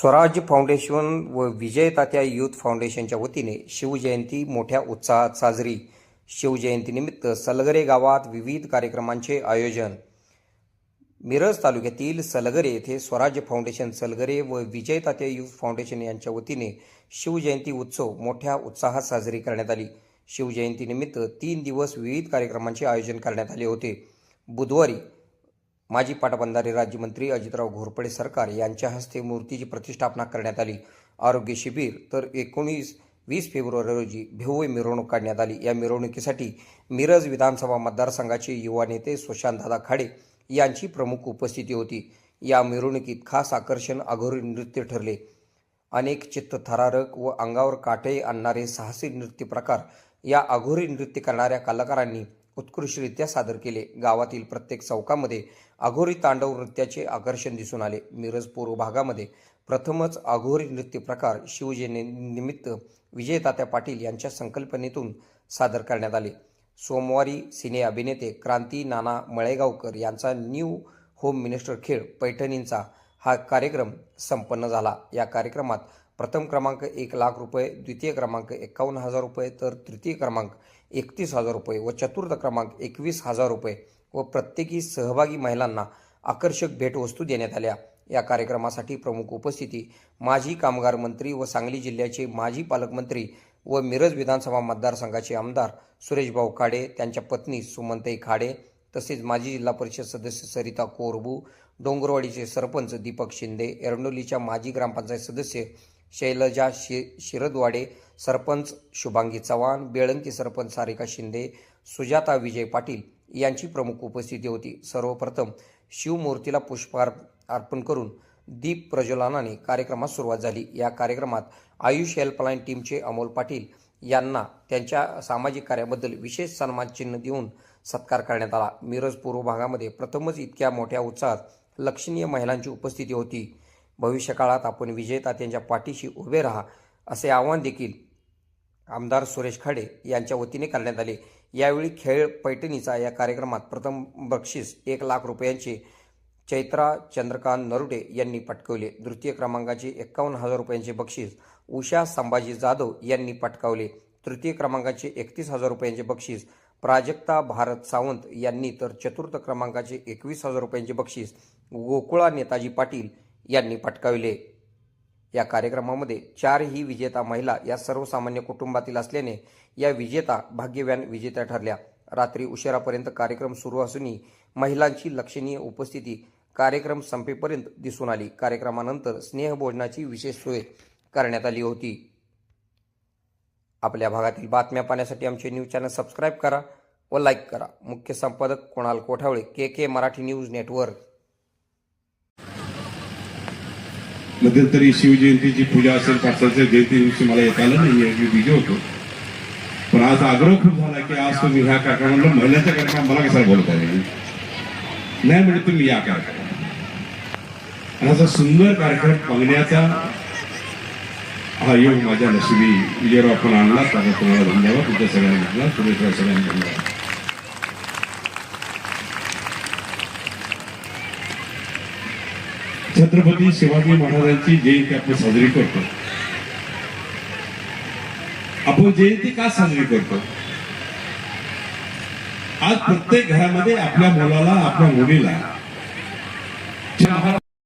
Swarajya foundation व विजय तात्या youth फाउंडेशनच्या वतीने शिवजयंती मोठ्या उत्साहात साजरी. शिवजयंतीनिमित्त सलगरे गावात विविध कार्यक्रमांचे आयोजन. मिरज तालुक्यातील सलगरे येथे स्वराज्य फाउंडेशन सलगरे व विजय तात्या युथ फाउंडेशन यांच्या वतीने शिवजयंती उत्सव मोठ्या उत्साहात साजरी करण्यात आली. शिवजयंतीनिमित्त तीन दिवस विविध कार्यक्रमांचे आयोजन करण्यात आले होते. बुधवारी माजी पाटबंधारे राज्यमंत्री अजितराव घोरपडे सरकार यांच्या हस्ते मूर्तीची प्रतिष्ठापना करण्यात आली. आरोग्य शिबिर तर एकोणीस वीस फेब्रुवारी रोजी भव्य मिरवणूक काढण्यात आली. या मिरवणुकीसाठी मिरज विधानसभा मतदारसंघाचे युवा नेते सुशांतदादा खाडे यांची प्रमुख उपस्थिती होती. या मिरवणुकीत खास आकर्षण अघोरी नृत्य ठरले. अनेक चित्तथरारक व अंगावर काटे आणणारे साहसी नृत्य प्रकार या अघोरी नृत्य करणाऱ्या कलाकारांनी उत्कृष्टरित्या सादर केले. गावातील प्रत्येक चौकामध्ये अघोरी तांडव नृत्याचे आकर्षण दिसून आले. मिरज पूर्व भागामध्ये प्रथमच अघोरी नृत्य प्रकार शिवजयंतीनिमित्त विजयतात्या पाटील यांच्या संकल्पनेतून सादर करण्यात आले. सोमवारी सिने अभिनेते क्रांती नाना मळेगावकर यांचा न्यू होम मिनिस्टर खेळ पैठणींचा हा कार्यक्रम संपन्न झाला. या कार्यक्रमात प्रथम क्रमांक एक लाख रुपये द्वितीय क्रमांक एकावन्न हजार रुपये तर तृतीय क्रमांक एकतीस हजार रुपये व चतुर्थ क्रमांक एकवीस हजार रुपये व प्रत्येकी सहभागी महिलांना आकर्षक भेटवस्तू देण्यात आल्या. या कार्यक्रमासाठी प्रमुख उपस्थिती माजी कामगार मंत्री व सांगली जिल्ह्याचे माजी पालकमंत्री व मिरज विधानसभा मतदारसंघाचे आमदार सुरेशभाऊ खाडे त्यांच्या पत्नी सुमंतई खाडे तसेच माजी जिल्हा परिषद सदस्य सरिता कोरबू डोंगरवाडीचे सरपंच दीपक शिंदे एरंडोलीच्या माजी ग्रामपंचायत सदस्य शैलजा शि शिरदवाडे सरपंच शुभांगी चव्हाण बेळंकी सरपंच सारिका शिंदे सुजाता विजय पाटील यांची प्रमुख उपस्थिती होती. सर्वप्रथम शिवमूर्तीला पुष्पहार अर्पण करून दीप प्रज्वलनाने कार्यक्रमास सुरुवात झाली. या कार्यक्रमात आयुष हेल्पलाईन टीमचे अमोल पाटील यांना त्यांच्या सामाजिक कार्याबद्दल विशेष सन्मान चिन्ह देऊन सत्कार करण्यात आला. मिरज पूर्व भागामध्ये प्रथमच इतक्या मोठ्या उत्साहात लक्षणीय महिलांची उपस्थिती होती. भविष्यकाळात आपण विजेता त्यांच्या पाठीशी उभे राहा असे आवाहन देखील आमदार सुरेश खाडे यांच्या वतीने करण्यात आले. यावेळी खेळ पैठणीचा या कार्यक्रमात प्रथम बक्षीस एक लाख रुपयांचे चैत्रा चंद्रकांत नरुडे यांनी पटकवले. तृतीय क्रमांकाचे एक्कावन्न हजार रुपयांचे बक्षीस उषा संभाजी जाधव यांनी पटकावले. तृतीय क्रमांकाचे एकतीस हजार रुपयांचे बक्षीस प्राजक्ता भारत सावंत यांनी तर चतुर्थ क्रमांकाचे एकवीस हजार रुपयांचे बक्षीस गोकुळा नेताजी पाटील यांनी पटकाविले. या कार्यक्रमामध्ये चारही विजेता महिला या सर्वसामान्य कुटुंबातील असल्याने या विजेता भाग्यवान विजेत्या ठरल्या. रात्री उशिरापर्यंत कार्यक्रम सुरू असूनही महिलांची लक्षणीय उपस्थिती कार्यक्रम संपेपर्यंत दिसून आली. कार्यक्रमानंतर स्नेहभोजनाची विशेष सोय करण्यात आली होती. आपल्या भागातील बातम्या पाहण्यासाठी आमचे न्यूज चॅनल सबस्क्राईब करा व लाईक करा. मुख्य संपादक Kunal Kothawale K K Marathi news network. मध्यंतरी शिवजयंतीची पूजा असेल पाटलाच्या जयंती दिवशी मला येता आलं नाही मी बिझी होतो. पण आज आग्रह खूप झाला की आज तुम्ही ह्या कार्यक्रमाला महिलांच्या कार्यक्रम मला कसा बोलता येईल? नाही म्हणजे तुम्ही या कार्यक्रम असा सुंदर कार्यक्रम बघण्याचा हा योग माझ्या नशिबी विजयराव आपण आणला त्याला तुम्हाला धन्यवाद. तुमच्या सगळ्यांना धन्यवाद सुरेशराव सगळ्यांना. धन्यवाद छत्रपती शिवाजी महाराजांची जयंती आपण साजरी करतो. आपण जयंती का साजरी करतो? आज प्रत्येक घरामध्ये आपल्या मुलाला आपल्या मुलीला